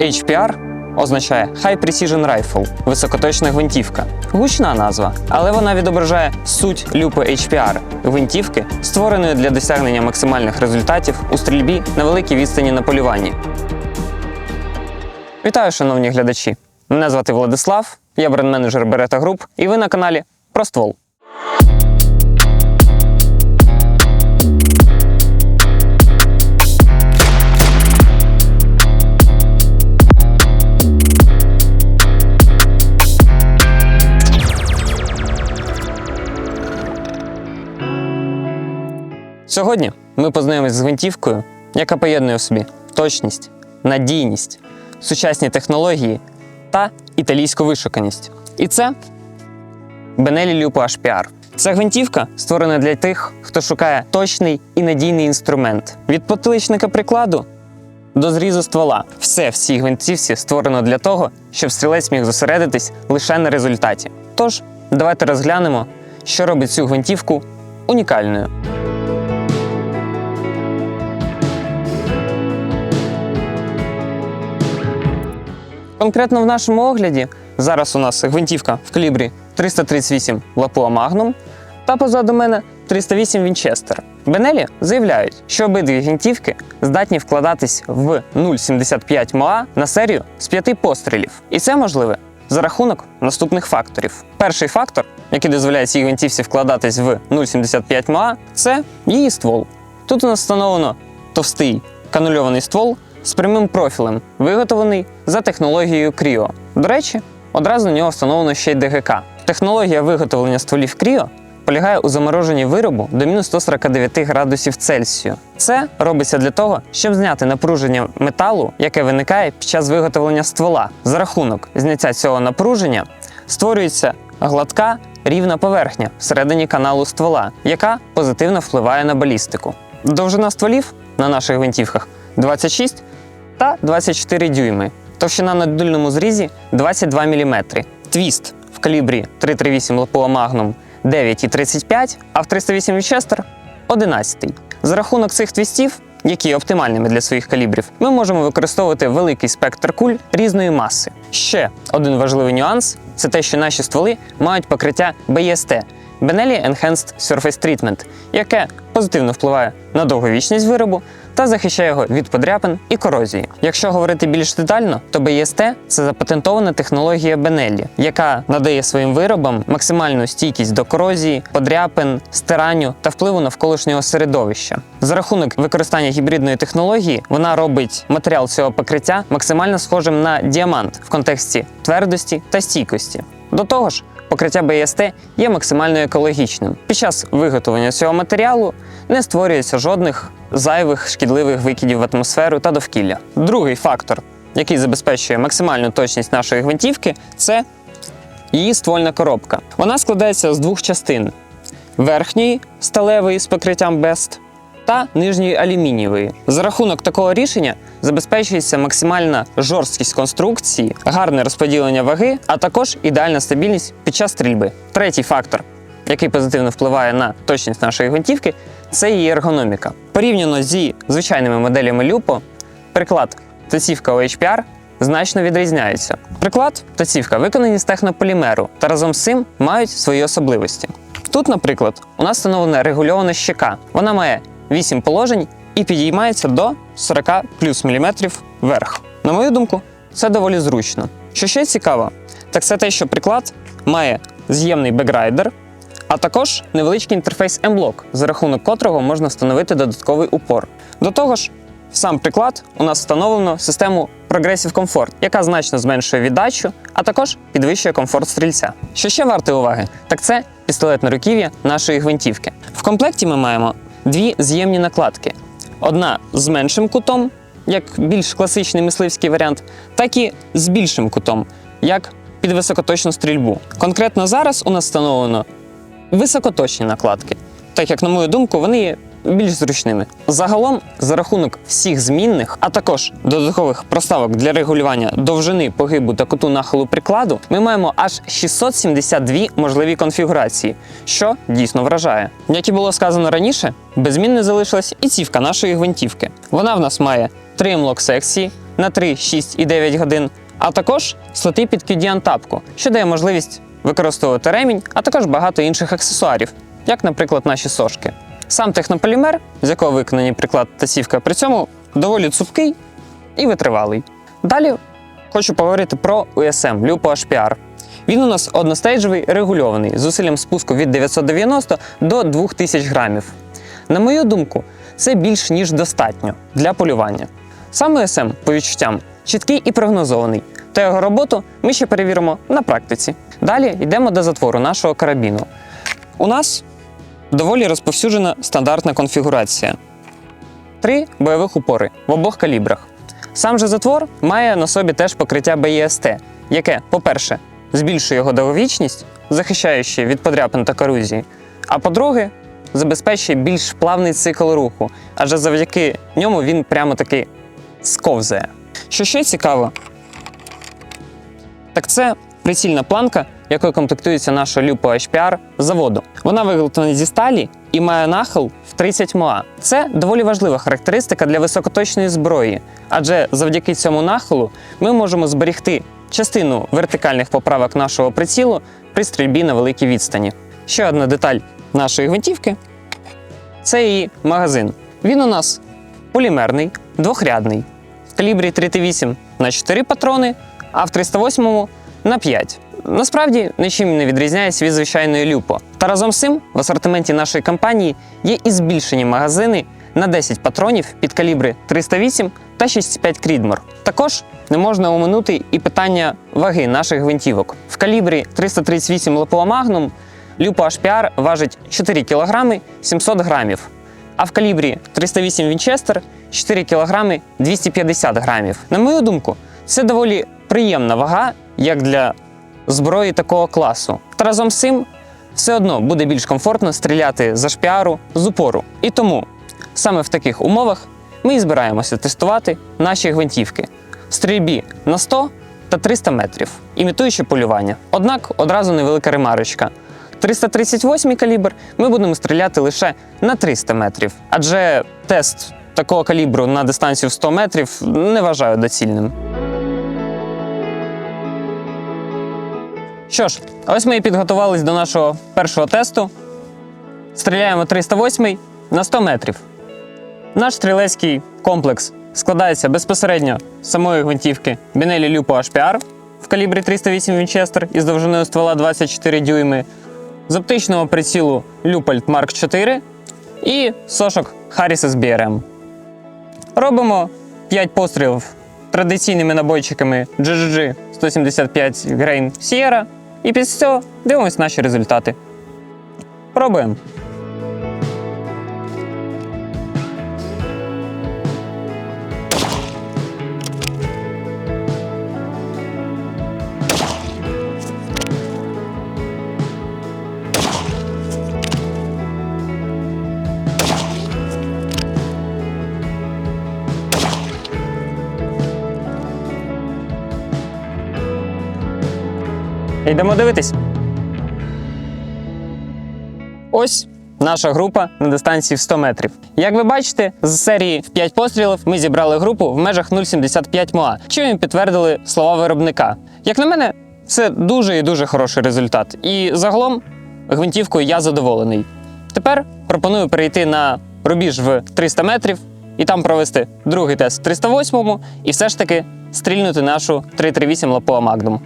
HPR означає High Precision Rifle – високоточна гвинтівка. Гучна назва, але вона відображає суть люпи HPR – гвинтівки, створеної для досягнення максимальних результатів у стрільбі на великій відстані на полюванні. Вітаю, шановні глядачі! Мене звати Владислав, я бренд-менеджер Берета Груп, і ви на каналі Про Сьогодні ми познайомимось з гвинтівкою, яка поєднує в собі точність, надійність, сучасні технології та італійську вишуканість. І це Benelli Lupo HPR. Ця гвинтівка створена для тих, хто шукає точний і надійний інструмент. Від потиличника прикладу до зрізу ствола. Все в цій гвинтівці створено для того, щоб стрілець міг зосередитись лише на результаті. Тож, давайте розглянемо, що робить цю гвинтівку унікальною. Конкретно в нашому огляді зараз у нас гвинтівка в калібрі 338 Lapua Magnum та позаду мене 308 Вінчестер. Бенелі заявляють, що обидві гвинтівки здатні вкладатись в 0,75 МОА на серію з п'яти пострілів. І це можливе за рахунок наступних факторів. Перший фактор, який дозволяє цій гвинтівці вкладатись в 0,75 МОА, це її ствол. Тут у нас встановлено товстий канульований ствол з прямим профілем, виготовлений за технологією Creo. До речі, одразу на нього встановлено ще й ДГК. Технологія виготовлення стволів Creo полягає у замороженні виробу до мінус 149 градусів Цельсію. Це робиться для того, щоб зняти напруження металу, яке виникає під час виготовлення ствола. За рахунок зняття цього напруження створюється гладка рівна поверхня всередині каналу ствола, яка позитивно впливає на балістику. Довжина стволів на наших гвинтівках 26 та 24 дюйми. Товщина на дульному зрізі 22 мм. Твіст в калібрі 338 Lapua Magnum 9,35, а в 308 Winchester 11. За рахунок цих твістів, які є оптимальними для своїх калібрів, ми можемо використовувати великий спектр куль різної маси. Ще один важливий нюанс це те, що наші стволи мають покриття BST – Benelli Enhanced Surface Treatment, яке позитивно впливає на довговічність виробу та захищає його від подряпин і корозії. Якщо говорити більш детально, то BST – це запатентована технологія Benelli, яка надає своїм виробам максимальну стійкість до корозії, подряпин, стиранню та впливу навколишнього середовища. За рахунок використання гібридної технології вона робить матеріал цього покриття максимально схожим на діамант в контексті твердості та стійкості. До того ж, покриття BST є максимально екологічним. Під час виготовлення цього матеріалу не створюється жодних зайвих шкідливих викидів в атмосферу та довкілля. Другий фактор, який забезпечує максимальну точність нашої гвинтівки, це її ствольна коробка. Вона складається з двох частин: верхньої сталевої з покриттям BEST та нижньої алюмінієвої. За рахунок такого рішення забезпечується максимальна жорсткість конструкції, гарне розподілення ваги, а також ідеальна стабільність під час стрільби. Третій фактор, який позитивно впливає на точність нашої гвинтівки, це її ергономіка. Порівняно зі звичайними моделями Люпо, приклад тацівка OHPR значно відрізняється. Приклад та цівка виконані з технополімеру та разом з цим мають свої особливості. Тут, наприклад, у нас встановлена регульована щека. Вона має 8 положень і підіймається до 40 плюс міліметрів вверх. На мою думку, це доволі зручно. Що ще цікаво, так це те, що приклад має з'ємний бекграйдер, а також невеличкий інтерфейс M-Block, за рахунок котрого можна встановити додатковий упор. До того ж, в сам приклад у нас встановлено систему Progressive Comfort, яка значно зменшує віддачу, а також підвищує комфорт стрільця. Що ще варте уваги, так це пістолетне руків'я нашої гвинтівки. В комплекті ми маємо дві з'ємні накладки: одна з меншим кутом, як більш класичний мисливський варіант, так і з більшим кутом, як під високоточну стрільбу. Конкретно зараз у нас встановлено високоточні накладки, так як, на мою думку, вони є більш зручними. Загалом, за рахунок всіх змінних, а також додаткових проставок для регулювання довжини погибу та куту нахилу прикладу, ми маємо аж 672 можливі конфігурації, що дійсно вражає. Як і було сказано раніше, без змін не залишилась і цівка нашої гвинтівки. Вона в нас має три млок секції на 3, 6 і 9 годин, а також слоти під QD тапку, що дає можливість використовувати ремінь, а також багато інших аксесуарів, як, наприклад, наші сошки. Сам технополімер, з якого виконані приклад та сівка, при цьому доволі цупкий і витривалий. Далі хочу поговорити про USM Lupo HPR. Він у нас одностейджовий регульований з зусиллям спуску від 990 до 2000 грамів. На мою думку, це більш ніж достатньо для полювання. Сам USM, по відчуттям, чіткий і прогнозований, та його роботу ми ще перевіримо на практиці. Далі йдемо до затвору нашого карабіну. У нас доволі розповсюджена стандартна конфігурація. Три бойових упори в обох калібрах. Сам же затвор має на собі теж покриття BEST, яке, по-перше, збільшує його довговічність, захищаючи від подряпин та корозії, а по-друге, забезпечує більш плавний цикл руху, адже завдяки ньому він прямо таки сковзає. Що ще цікаво, так це прицільна планка, якою комплектується наша Lupo HPR заводу. Вона виготовлена зі сталі і має нахил в 30 МОА. Це доволі важлива характеристика для високоточної зброї, адже завдяки цьому нахилу ми можемо зберегти частину вертикальних поправок нашого прицілу при стрільбі на великій відстані. Ще одна деталь нашої гвинтівки це її магазин. Він у нас полімерний, двохрядний, в калібрі 3Т8 на 4 патрони, а в 308 на 5. Насправді нічим не відрізняється від звичайної люпо. Та разом з цим в асортименті нашої компанії є і збільшені магазини на 10 патронів під калібри 308 та 6,5 Крідмор. Також не можна оминути і питання ваги наших гвинтівок. В калібрі 338 Лепо Magnum Люпо HPR важить 4 кг 700 грамів, а в калібрі 308 Вінчестер 4 кг 250 грамів. На мою думку, це доволі приємна вага, як для зброї такого класу. Та разом з цим все одно буде більш комфортно стріляти за шпіару з упору. І тому саме в таких умовах ми і збираємося тестувати наші гвинтівки в стрільбі на 100 та 300 метрів, імітуючи полювання. Однак одразу невелика ремарочка. 338 калібр ми будемо стріляти лише на 300 метрів, адже тест такого калібру на дистанцію в 100 метрів не вважаю доцільним. Що ж, ось ми і підготувались до нашого першого тесту. Стріляємо 308 на 100 метрів. Наш стрілецький комплекс складається безпосередньо з самої гвинтівки Benelli Lupo HPR в калібрі 308 Winchester із довжиною ствола 24 дюйми, з оптичного прицілу Leupold Mark 4 і сошок Harris SBRM. Робимо 5 пострілів традиційними набойчиками GGG 175 Grain Sierra і після цього дивимось наші результати. Пробуємо. Йдемо дивитись. Ось наша група на дистанції в 100 метрів. Як ви бачите, з серії в 5 пострілів ми зібрали групу в межах 0,75 МОА, чим і підтвердили слова виробника. Як на мене, це дуже і дуже хороший результат. І загалом гвинтівкою я задоволений. Тепер пропоную перейти на рубіж в 300 метрів і там провести другий тест в 308 і все ж таки стрільнути нашу 338 Лапоа Magnum.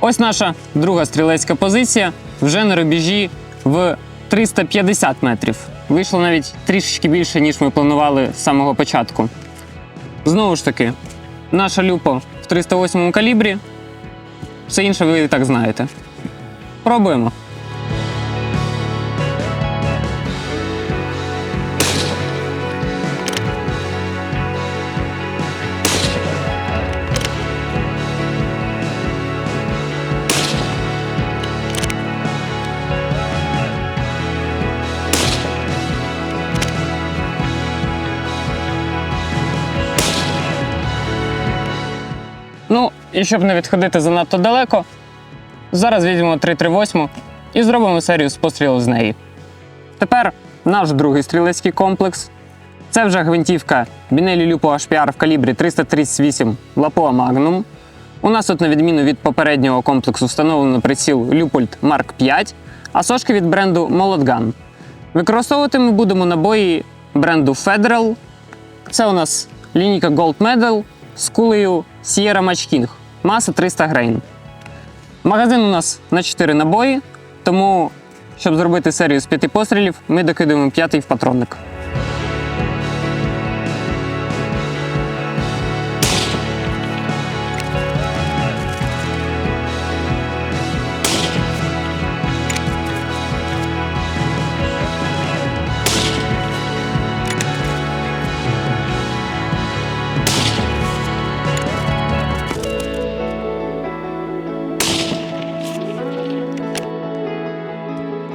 Ось наша друга стрілецька позиція вже на рубежі в 350 метрів. Вийшло навіть трішечки більше, ніж ми планували з самого початку. Знову ж таки, наша люпа в 308 калібрі. Все інше ви і так знаєте. Пробуємо. І щоб не відходити занадто далеко, зараз візьмемо 338 і зробимо серію з пострілів з неї. Тепер наш другий стрілецький комплекс. Це вже гвинтівка Binelli Lupo HPR в калібрі 338 Lapua Magnum. У нас тут, на відміну від попереднього комплексу, встановлено приціл Leupold Mark 5, а сошки від бренду Molotgun. Використовувати ми будемо набої бренду Federal. Це у нас лінійка Gold Medal з кулею Sierra Match King. Маса 300 грейн. Магазин у нас на 4 набої, тому, щоб зробити серію з 5 пострілів, ми докидуємо п'ятий в патронник.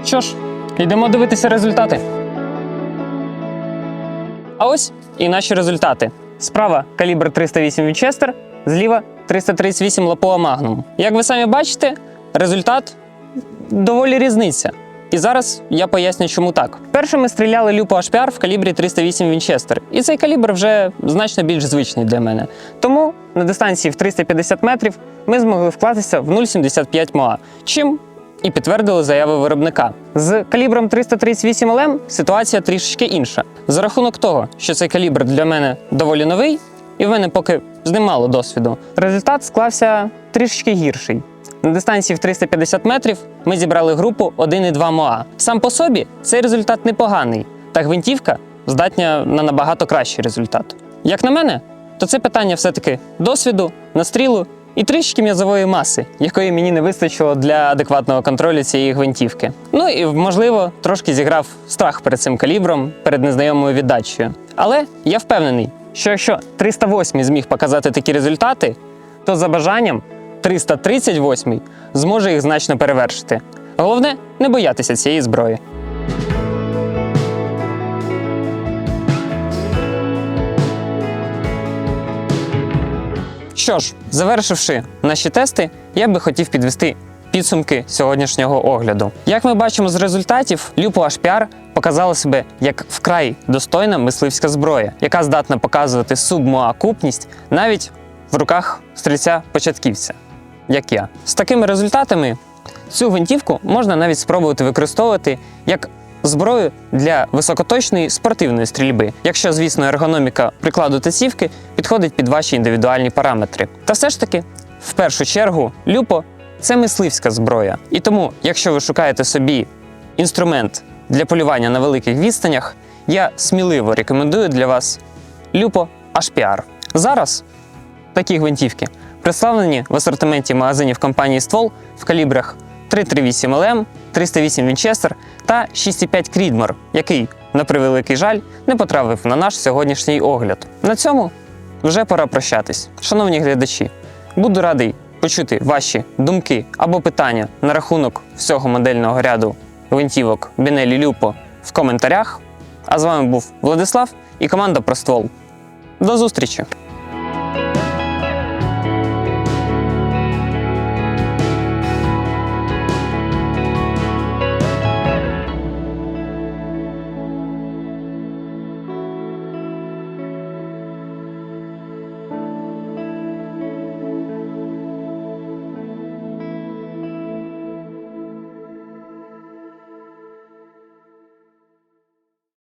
Що ж, йдемо дивитися результати. А ось і наші результати. Справа калібр 308 Вінчестер, зліва 338 Лапоа Magnum. Як ви самі бачите, результат доволі різниця. І зараз я поясню, чому так. Перше ми стріляли люпо HPR в калібрі 308 Вінчестер, і цей калібр вже значно більш звичний для мене. Тому на дистанції в 350 метрів ми змогли вкластися в 0,75 МОА, чим і підтвердили заяви виробника. З калібром 338 ЛМ ситуація трішечки інша. За рахунок того, що цей калібр для мене доволі новий, і в мене поки з ним мало досвіду, результат склався трішечки гірший. На дистанції в 350 метрів ми зібрали групу 1,2 МОА. Сам по собі цей результат непоганий, та гвинтівка здатня на набагато кращий результат. Як на мене, то це питання все-таки досвіду, настрілу і трішки м'язової маси, якої мені не вистачило для адекватного контролю цієї гвинтівки. Ну і, можливо, трошки зіграв страх перед цим калібром, перед незнайомою віддачею. Але я впевнений, що якщо 308 зміг показати такі результати, то за бажанням 338 зможе їх значно перевершити. Головне не боятися цієї зброї. Що ж, завершивши наші тести, я би хотів підвести підсумки сьогоднішнього огляду. Як ми бачимо з результатів, Люпо HPR показала себе як вкрай достойна мисливська зброя, яка здатна показувати субмоа-купність навіть в руках стрільця-початківця, як я. З такими результатами цю гвинтівку можна навіть спробувати використовувати як зброю для високоточної спортивної стрільби, якщо, звісно, ергономіка прикладу та сівки підходить під ваші індивідуальні параметри. Та все ж таки, в першу чергу, люпо це мисливська зброя. І тому, якщо ви шукаєте собі інструмент для полювання на великих відстанях, я сміливо рекомендую для вас люпо HPR. Зараз такі гвинтівки представлені в асортименті магазинів компанії Ствол в калібрах 338 ЛМ, 308 Вінчестер та 6,5 Крідмор, який, на превеликий жаль, не потрапив на наш сьогоднішній огляд. На цьому вже пора прощатись. Шановні глядачі, буду радий почути ваші думки або питання на рахунок всього модельного ряду гвинтівок Binelli Lupo в коментарях. А з вами був Владислав і команда Проствол. До зустрічі!